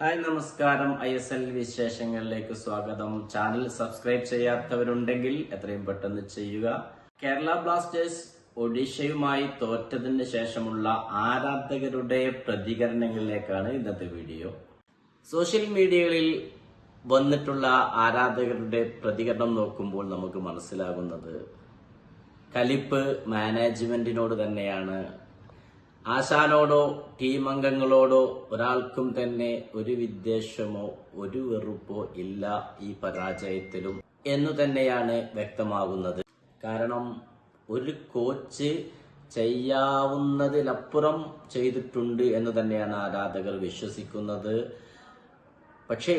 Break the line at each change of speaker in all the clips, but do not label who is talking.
Hi നമസ്കാരം. I S L വിശേഷങ്ങളിലേക്ക് സ്വാഗതം. ചാനൽ സബ്സ്ക്രൈബ് ചെയ്യാത്തവരുണ്ടെങ്കിൽ എത്രയും പെട്ടെന്ന് ചെയ്യുക. കേരള ബ്ലാസ്റ്റേഴ്സ് ഒഡീഷയുമായി തോറ്റതിന് ശേഷമുള്ള ആരാധകരുടെ പ്രതികരണങ്ങളിലേക്കാണ് ഇന്നത്തെ വീഡിയോ. സോഷ്യൽ മീഡിയകളിൽ വന്നിട്ടുള്ള ആരാധകരുടെ പ്രതികരണം നോക്കുമ്പോൾ നമുക്ക് മനസ്സിലാകുന്നത് കലിപ്പ് മാനേജ്മെന്റിനോട് തന്നെയാണ് ആശാനോടോ ടീം അംഗങ്ങളോടോ ഒരാൾക്കും തന്നെ ഒരു വിദ്വേഷമോ ഒരു വെറുപ്പോ ഇല്ല ഈ പരാജയത്തിലും എന്നു തന്നെയാണ് വ്യക്തമാകുന്നത്. കാരണം ഒരു കോച്ച് ചെയ്യാവുന്നതിലപ്പുറം ചെയ്തിട്ടുണ്ട് എന്ന് തന്നെയാണ് ആരാധകർ വിശ്വസിക്കുന്നത്. പക്ഷേ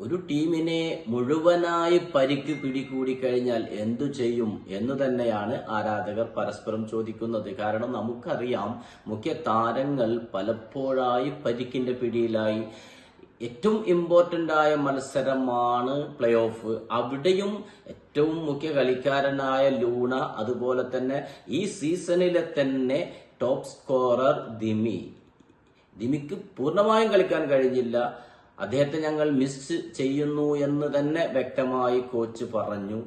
ഒരു ടീമിനെ മുഴുവനായി പരിക്ക് പിടികൂടി കഴിഞ്ഞാൽ എന്തു ചെയ്യും എന്ന് തന്നെയാണ് ആരാധകർ പരസ്പരം ചോദിക്കുന്നത്. കാരണം നമുക്കറിയാം മുഖ്യ താരങ്ങൾ പലപ്പോഴായി പരിക്കിന്റെ പിടിയിലായി. ഏറ്റവും ഇമ്പോർട്ടന്റ് ആയ മത്സരമാണ് പ്ലേ ഓഫ് അവിടെയും ഏറ്റവും മുഖ്യ കളിക്കാരനായ ലൂണ അതുപോലെ തന്നെ ഈ സീസണിലെ തന്നെ ടോപ്പ് സ്കോറർ ദിമി. ദിമിക്ക് പൂർണമായും കളിക്കാൻ കഴിഞ്ഞില്ല. അദ്ദേഹത്തെ ഞങ്ങൾ മിസ് ചെയ്യുന്നു എന്ന് തന്നെ വ്യക്തമായി കോച്ച് പറഞ്ഞു.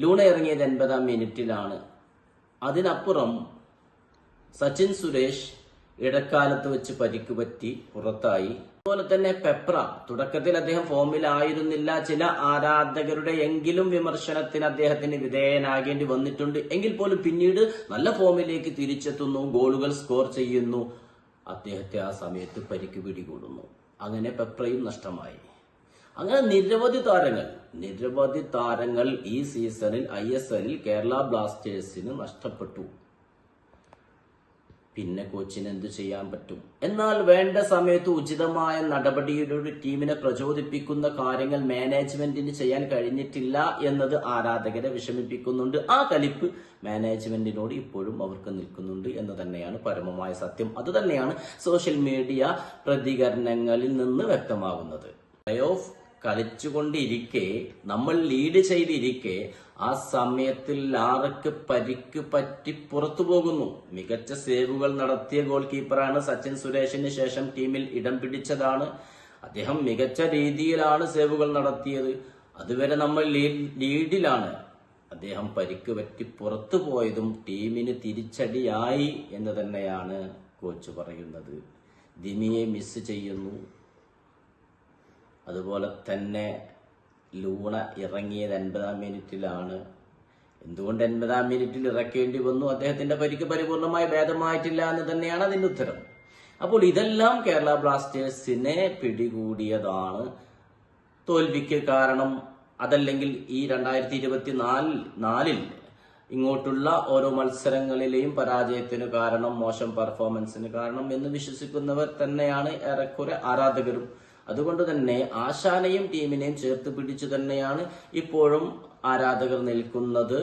ലൂണ ഇറങ്ങിയത് എൺപതാം മിനിറ്റിലാണ്. അതിനപ്പുറം സച്ചിൻ സുരേഷ് ഇടക്കാലത്ത് വെച്ച് പരിക്ക് പറ്റി പുറത്തായി. അതുപോലെ തന്നെ പെപ്ര തുടക്കത്തിൽ അദ്ദേഹം ഫോമിലായിരുന്നില്ല. ചില ആരാധകരുടെ എങ്കിലും വിമർശനത്തിന് അദ്ദേഹത്തിന് വിധേയനാകേണ്ടി വന്നിട്ടുണ്ട്. എങ്കിൽ പോലും പിന്നീട് നല്ല ഫോമിലേക്ക് തിരിച്ചെത്തുന്നു ഗോളുകൾ സ്കോർ ചെയ്യുന്നു. അദ്ദേഹത്തെ ആ സമയത്ത് പരിക്ക് പിടികൂടുന്നു. അങ്ങനെ പെപ്രയും നഷ്ടമായി. അങ്ങനെ നിരവധി താരങ്ങൾ നിരവധി താരങ്ങൾ ഈ സീസണിൽ ഐ എസ് എല്ലിൽ കേരള ബ്ലാസ്റ്റേഴ്സിന് നഷ്ടപ്പെട്ടു. പിന്നെ കോച്ചിന് എന്തു ചെയ്യാൻ പറ്റും? എന്നാൽ വേണ്ട സമയത്ത് ഉചിതമായ നടപടിയിലൂടെ ടീമിനെ പ്രചോദിപ്പിക്കുന്ന കാര്യങ്ങൾ മാനേജ്മെന്റിന് ചെയ്യാൻ കഴിഞ്ഞിട്ടില്ല എന്നത് ആരാധകരെ വിഷമിപ്പിക്കുന്നുണ്ട്. ആ കലിപ്പ് മാനേജ്മെന്റിനോട് ഇപ്പോഴും അവർക്ക് നിൽക്കുന്നുണ്ട് എന്ന് തന്നെയാണ് പരമമായ സത്യം. അത് തന്നെയാണ് സോഷ്യൽ മീഡിയ പ്രതികരണങ്ങളിൽ നിന്ന് വ്യക്തമാകുന്നത്. പ്ലേ ഓഫ് കളിച്ചുകൊണ്ടിരിക്കെ നമ്മൾ ലീഡ് ചെയ്തിരിക്കെ ആ സമയത്തിൽ ലാറയ്ക്ക് പരിക്ക് പറ്റി പുറത്തു പോകുന്നു. മികച്ച സേവുകൾ നടത്തിയ ഗോൾ കീപ്പറാണ് സച്ചിൻ സുരേഷിന് ശേഷം ടീമിൽ ഇടം പിടിച്ചതാണ്. അദ്ദേഹം മികച്ച രീതിയിലാണ് സേവുകൾ നടത്തിയത്. അതുവരെ നമ്മൾ ലീഡിലാണ് അദ്ദേഹം പരിക്ക് പറ്റി പുറത്തു പോയതും ടീമിന് തിരിച്ചടിയായി എന്ന് തന്നെയാണ് കോച്ച് പറയുന്നത്. ദിമിയെ മിസ് ചെയ്യുന്നു. അതുപോലെ തന്നെ ലൂണ ഇറങ്ങിയത് എൺപതാം മിനിറ്റിലാണ്. എന്തുകൊണ്ട് എൺപതാം മിനിറ്റിൽ ഇറക്കേണ്ടി വന്നു? അദ്ദേഹത്തിന്റെ പരിക്ക് പരിപൂർണമായി ഭേദമായിട്ടില്ല എന്ന് തന്നെയാണ് അതിന്റെ ഉത്തരം. അപ്പോൾ ഇതെല്ലാം കേരള ബ്ലാസ്റ്റേഴ്സിനെ പിടികൂടിയതാണ്. തോൽവിക്ക് കാരണം അതല്ലെങ്കിൽ ഈ രണ്ടായിരത്തി ഇരുപത്തി നാലിൽ നാലിൽ ഇങ്ങോട്ടുള്ള ഓരോ മത്സരങ്ങളിലെയും പരാജയത്തിന് കാരണം മോശം പെർഫോമൻസിന് കാരണം എന്ന് വിശ്വസിക്കുന്നവർ തന്നെയാണ് ഏറെക്കുറെ ആരാധകരും അതുകൊണ്ട് തന്നെ ആശാനെയും ടീമിനെയും ചേർത്ത് പിടിച്ചു തന്നെയാണ് ഇപ്പോഴും ആരാധകർ നിൽക്കുന്നത്.